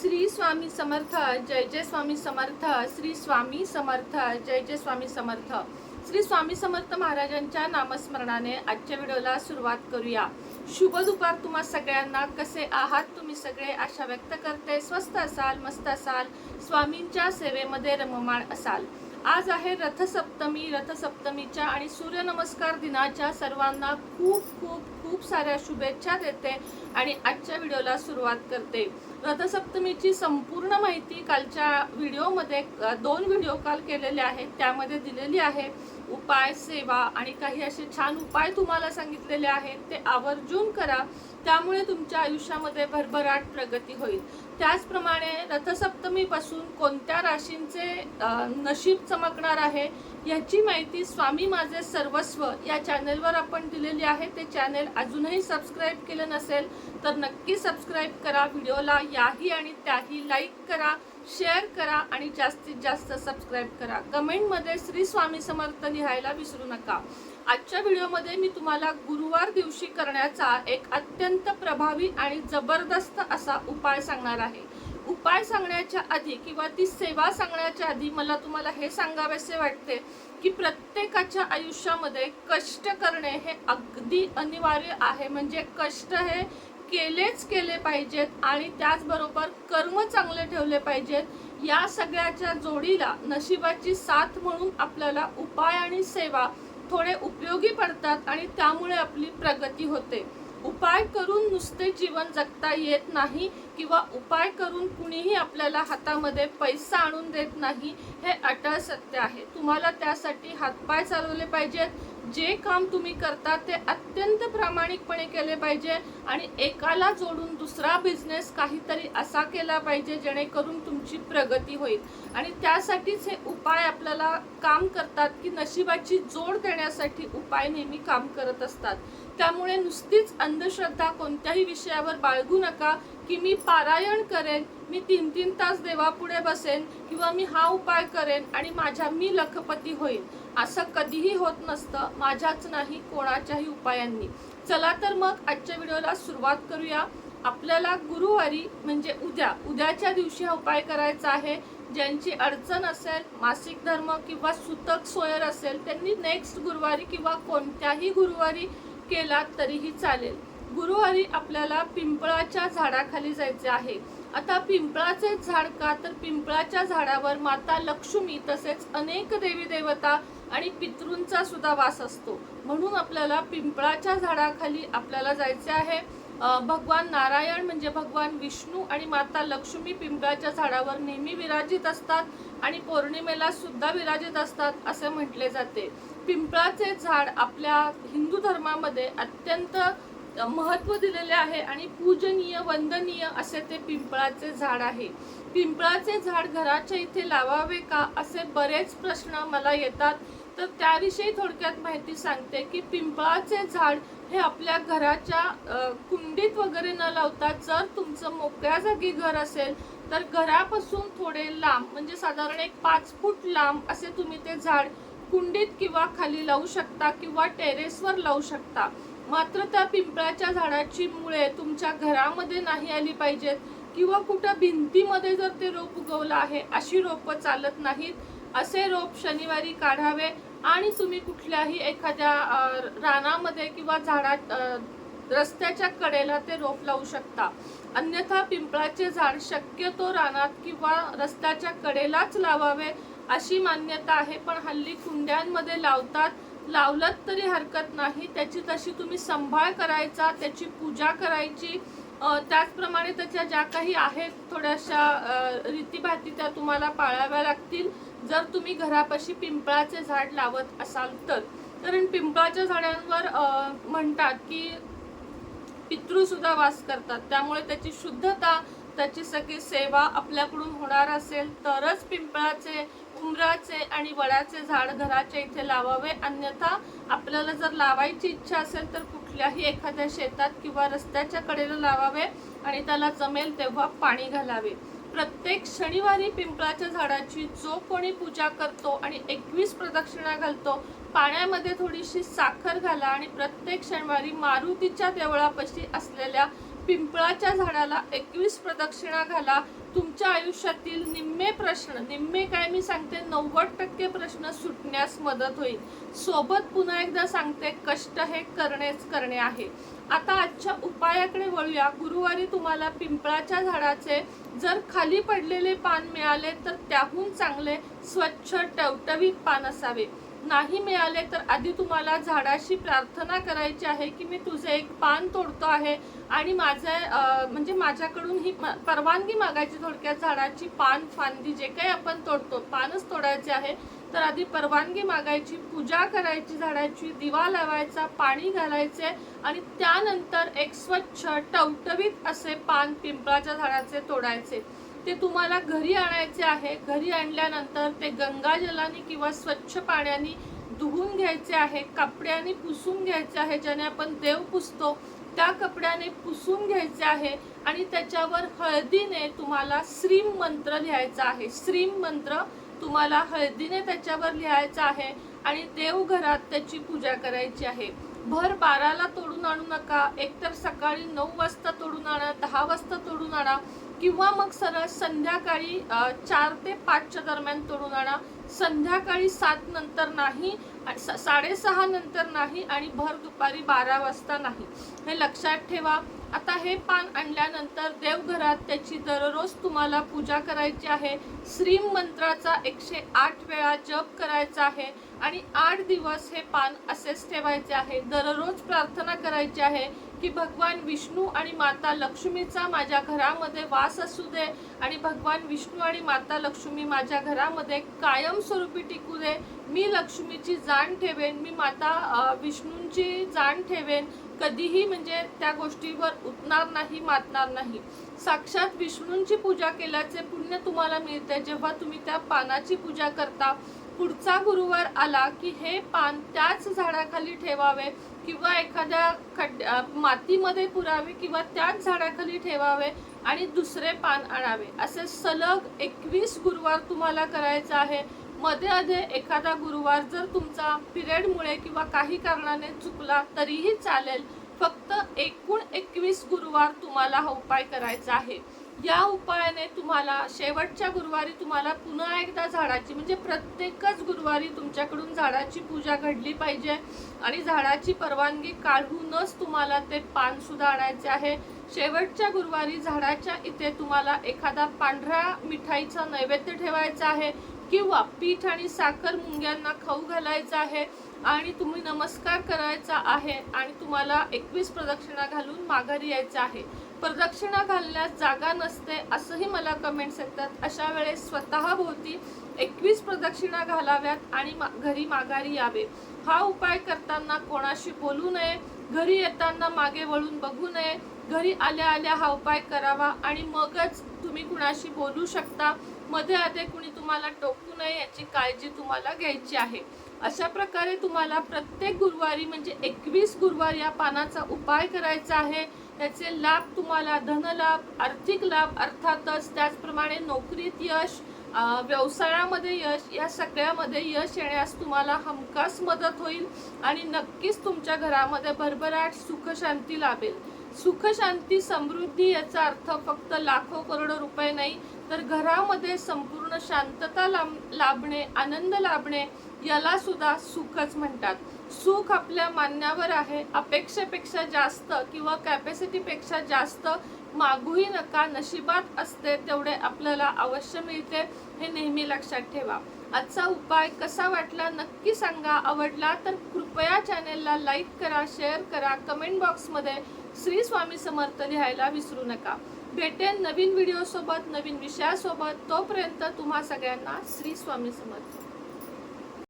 श्री स्वामी समर्थ जय जय स्वामी समर्थ श्री स्वामी समर्थ जय जय स्वामी समर्थ. श्री स्वामी समर्थ महाराजांच्या नामस्मरणाने आजच्या व्हिडिओला सुरुवात करूया. शुभ दुपार तुम्हा सगळ्यांना. कसे आहात तुम्ही सगळे? आशा व्यक्त करते. स्वस्त असाल मस्त असाल स्वामींच्या सेवेमध्ये रममाण असाल. आज आहे रथसप्तमी. रथसप्तमीच्या आणि सूर्यनमस्कार दिनाच्या सर्वांना खूप खूप खूप साऱ्या शुभेच्छा देते आणि आजच्या व्हिडिओला सुरुवात करते. रथसप्तमीची संपूर्ण माहिती कालच्या व्हिडिओमध्ये दोन व्हिडिओ कॉल केलेले आहेत त्यामध्ये दिलेली आहे. उपाय सेवा आणि काही असे छान उपाय तुम्हाला सांगितलेले आहेत ते आवर्जून करा. त्यामुळे तुमच्या आयुष्यामध्ये भरभराट प्रगती होईल. त्याचप्रमाणे रथसप्तमीपासून कोणत्या राशींचे नशीब चमकणार आहे याची माहिती स्वामी माझे सर्वस्व या चॅनेलवर आपण दिलेली आहे. ते चॅनेल अजूनही सबस्क्राईब केलं नसेल तर नक्की सबस्क्राईब करा. व्हिडिओला याही आणि त्याही लाईक करा. शेअर करा आणि जास्तीत जास्त सबस्क्राईब करा. कमेंटमध्ये श्री स्वामी समर्थ लिहायला विसरू नका. आजच्या व्हिडिओमध्ये मी तुम्हाला गुरुवार दिवशी करण्याचा एक अत्यंत प्रभावी आणि जबरदस्त असा उपाय सांगणार आहे. उपाय सांगण्याच्या आधी किंवा ती सेवा सांगण्याच्या आधी मला तुम्हाला हे सांगावेसे वाटते की प्रत्येकाच्या आयुष्यामध्ये कष्ट करणे हे अगदी अनिवार्य आहे. म्हणजे कष्ट हे केलेच केले पाहिजेत आणि त्याचबरोबर कर्म चांगले ठेवले पाहिजेत. या सगळ्याच्या जोडीला नशिबाची साथ म्हणून आपल्याला उपाय आणि सेवा थोडे उपयोगी पडतात आणि त्यामुळे आपली प्रगती होते. उपाय करून नुसते जीवन जगता येत नाही किंवा उपाय करून कुणीही आपल्याला हातामध्ये पैसा आणून देत नाही हे अटळ सत्य आहे. तुम्हाला त्यासाठी हातपाय चालवले पाहिजेत. जे काम तुम्ही करता ते अत्यंत प्रामाणिकपणे केले पाहिजे आणि एकाला जोडून दुसरा बिझनेस काहीतरी असा केला पाहिजे जेणेकरून तुमची प्रगती होईल. आणि त्यासाठीच हे उपाय आपल्याला काम करतात की नशिबाची जोड देण्यासाठी उपाय नेहमी काम करत असतात. त्यामुळे नुसतीच अंधश्रद्धा कोणत्याही विषयावर बाळगू नका. की मी पारायण करेन मी तीन तीन तास देवापुढे बसेन किंवा मी हा उपाय करेन आणि माझ्या मी लखपती होईल असं कधीही होत नसतं माझ्याच नाही कोणाच्याही उपायांनी. चला तर मग आजच्या व्हिडिओला सुरुवात करूया. आपल्याला गुरुवारी म्हणजे उद्या उद्याच्या दिवशी हा उपाय करायचा आहे. ज्यांची अडचण असेल मासिक धर्म किंवा सुतक सोयर असेल त्यांनी नेक्स्ट गुरुवारी किंवा कोणत्याही गुरुवारी केला तरीही चालेल. गुरुवारी आपल्याला पिंपळाच्या झाडाखाली जायचे आहे. आता पिंपळाचे झाड का? तर पिंपळाच्या झाडावर माता लक्ष्मी तसेच अनेक देवी देवता आणि पितृंचा सुद्धा वास असतो. म्हणून आपल्याला पिंपळाच्या झाडाखाली आपल्याला जायचे आहे. भगवान नारायण म्हणजे भगवान विष्णू आणि माता लक्ष्मी पिंपळाच्या झाडावर नेहमी विराजित असतात आणि पौर्णिमेला सुद्धा विराजित असतात असे म्हटले जाते. पिंपळाचे झाड आपल्या हिंदू धर्मामध्ये अत्यंत महत्त्व दिलेले आहे आणि पूजनीय वंदनीय असे ते पिंपळाचे झाड आहे. पिंपळाचे झाड घराच्या इथे लावावे का असे बरेच प्रश्न मला येतात. तर त्याविषयी थोडक्यात माहिती सांगते की पिंपळाचे झाड हे आपल्या घराच्या कुंडीत वगैरे न लावता जर तुमचं मोकळ्या जागी घर असेल तर घरापासून थोडे लांब म्हणजे साधारण एक पाच फूट लांब असे तुम्ही ते झाड कुंडीत किंवा खाली लावू शकता किंवा टेरेसवर लावू शकता. मात्र त्या पिंपळाच्या झाडाची मुळे तुमच्या घरामध्ये नाही आली पाहिजेत किंवा कुठं भिंतीमध्ये जर ते रोप उगवलं आहे अशी रोपं चालत नाहीत असे रोप शनिवारी काढावे आणि तुम्ही कुठल्याही एखाद्या रानामध्ये किंवा झाडात रस्त्याच्या कडेला ते रोप लावू शकता. अन्यथा पिंपळाचे झाड शक्यतो रानात किंवा रस्त्याच्या कडेलाच लावावे अशी मान्यता आहे पण हल्ली कुंड्यांमध्ये लावतात लावलं तरी हरकत नाही. त्याची तशी तुम्ही संभाळ करायचा त्याची पूजा करायची त्याचप्रमाणे त्याच्या ज्या काही आहेत थोड्याशा रीतीभाती त्या तुम्हाला पाळाव्या लागतील. जर तुम्ही घरापाशी पिंपळाचे झाड लावत असाल तर. कारण पिंपळाच्या झाडांवर म्हणतात की पितृसुद्धा वास करतात. त्यामुळे त्याची शुद्धता त्याची सगळी सेवा आपल्याकडून होणार असेल तरच पिंपळाचे उमराचे आणि वडाचे झाड घराच्या इथे लावावे अन्यथा आपल्याला जर लावायची इच्छा असेल तर कुठल्याही एखाद्या शेतात किंवा रस्त्याच्या कडेला लावावे आणि त्याला जमेल तेव्हा पाणी घालावे. प्रत्येक शनिवारी पिंपळाच्या झाडाची जो कोणी पूजा करतो आणि एकवीस प्रदक्षिणा घालतो पाण्यामध्ये थोडीशी साखर घाला आणि प्रत्येक शनिवारी मारुतीच्या देवळापाशी असलेल्या पिंपळाच्या झाडाला एकवीस प्रदक्षिणा घाला. तुमच्या आयुष्यातील निम्मे प्रश्न निम्मे काय मी सांगते? नव्वद टक्के प्रश्न सुटण्यास मदत होईल. सोबत पुन्हा एकदा सांगते कष्ट हे करणेच करणे आहे. आता आजच्या उपायाकडे वळूया. गुरुवारी तुम्हाला पिंपळाच्या झाडाचे जर खाली पडलेले पान मिळाले तर त्याहून चांगले स्वच्छ टवटवीत पान असावे. नाही मिळाले तर आधी तुम्हाला झाडाशी प्रार्थना करायची आहे की मी तुझे एक पान तोडतो आहे आणि माझे म्हणजे माझ्याकडून ही परवानगी मागायची थोडक्यात झाडाची पान फांदी जे काही आपण तोडतो पानच तोडायचे आहे. तर आधी परवानगी मागायची पूजा करायची झाडाची दिवा लावायचा पाणी घालायचे आणि त्यानंतर एक स्वच्छ टवटवीत असे पान पिंपळाच्या झाडाचे तोडायचे. ते तुम्हाला घरी आणायचे आहे. घरी आणल्यानंतर ते गंगाजलाने किंवा स्वच्छ पाण्याने धुवून घ्यायचे आहे कपड्याने पुसून घ्यायचे आहे ज्याने आपण देव पुसतो त्या कपड्याने पुसून घ्यायचे आहे आणि त्याच्यावर हळदीने तुम्हाला श्रीम मंत्र लिहायचा आहे. श्रीम मंत्र तुम्हाला हळदीने त्याच्यावर लिहायचा आहे आणि देवघरात त्याची पूजा करायची आहे. भर बाराला तोडून आणू नका. एकतर सकाळी नऊ वाजता तोडून आणा दहा वाजता तोडून आणा. किंवा मग सरळ संध्याकाळी चार ते पाचच्या दरम्यान तोडून आणा. संध्याकाळी सात नंतर नाही साडेसहा नंतर नाही आणि भर दुपारी बारा वाजता नाही. हे लक्षात ठेवा. आता हे पान आणल्यानंतर देवघरात त्याची दररोज तुम्हाला पूजा करायची आहे. श्रीम मंत्राचा एकशे आठ वेळा जप करायचा आहे आणि आठ दिवस हे पान असेच ठेवायचे आहे. दररोज प्रार्थना करायची आहे. की भगवान विष्णू आणि माता लक्ष्मीचा माझ्या घरामध्ये वास असू दे आणि भगवान विष्णू आणि माता लक्ष्मी माझ्या घरामध्ये कायमस्वरूपी टिकू दे मी लक्ष्मीची जाण ठेवेन मी माता विष्णूंची जाण ठेवेन. कधीही म्हणजे त्या गोष्टीवर उठणार नाही मातणार नाही. साक्षात विष्णूंची पूजा केल्याचे पुण्य तुम्हाला मिळते. जेव्हा तुम्ही त्या पानाची पूजा करता पुढचा गुरुवार आला की हे पान त्याच झाडाखाली ठेवावे किंवा एखाद्या खड्ड मातीमध्ये पुरावे किंवा त्याच झाडाखाली ठेवावे आणि दुसरे पान आणावे. असे सलग एकवीस गुरुवार तुम्हाला करायचं आहे. मध्ये अधे एखादा गुरुवार जर तुमचा पिरियडमुळे किंवा काही कारणाने चुकला तरीही चालेल. फक्त एकूण एकवीस गुरुवार तुम्हाला हा उपाय करायचा आहे. या उपायाने तुम्हाला शेवटच्या गुरुवारी तुम्हाला पुन्हा एकदा झाडाची म्हणजे प्रत्येकच गुरुवारी तुमच्याकडून झाडाची पूजा घडली पाहिजे आणि झाडाची परवानगी काढूनच तुम्हाला ते पानसुद्धा आणायचे आहे. शेवटच्या गुरुवारी झाडाच्या इथे तुम्हाला एखादा पांढऱ्या मिठाईचा नैवेद्य ठेवायचा आहे किंवा पीठ आणि साखर मुंग्यांना खाऊ घालायचं आहे आणि तुम्ही नमस्कार करायचा आहे आणि तुम्हाला एकवीस प्रदक्षिणा घालून माघारी यायचं आहे. प्रदक्षिणा घालण्यास जागा नसते असंही मला कमेंट्स येतात. अशा वेळेस स्वतःभोवती एकवीस प्रदक्षिणा घालाव्यात आणि मा- घरी माघारी यावे. हा उपाय करताना कोणाशी बोलू नये घरी येताना मागे वळून बघू नये घरी आल्या आल्या हा उपाय करावा आणि मगच तुम्ही कुणाशी बोलू शकता. मध्ये आधे कुणी तुम्हाला टोकू नये याची काळजी तुम्हाला घ्यायची आहे. अशा प्रकारे तुम्हाला प्रत्येक गुरुवारी म्हणजे एकवीस गुरुवार या पानाचा उपाय करायचा आहे. त्याचे लाभ तुम्हाला धनलाभ आर्थिक लाभ अर्थातच त्याचप्रमाणे नोकरीत यश व्यवसायामध्ये यश या सगळ्यामध्ये यश येण्यास तुम्हाला हमखास मदत होईल आणि नक्कीच तुमच्या घरामध्ये भरभराट सुखशांती लाभेल. सुखशांती समृद्धी याचा अर्थ फक्त लाखो करोडो रुपये नाही तर घरामध्ये संपूर्ण शांतता लाभ- लाभणे आनंद लाभणे याला सुद्धा सुखच म्हणतात. सुख आपल्या मान्यावर आहे. अपेक्षेपेक्षा जास्त किंवा कॅपॅसिटीपेक्षा जास्त मागूही नका. नशिबात असते तेवढे आपल्याला अवश्य मिळते हे नेहमी लक्षात ठेवा. आजचा उपाय कसा वाटला नक्की सांगा. आवडला तर कृपया चॅनेलला लाईक करा शेअर करा. कमेंट बॉक्समध्ये श्री स्वामी समर्थ लिहायला विसरू नका. भेटेन नवीन व्हिडिओसोबत नवीन विषयासोबत. तोपर्यंत तुम्हा सगळ्यांना श्री स्वामी समर्थ.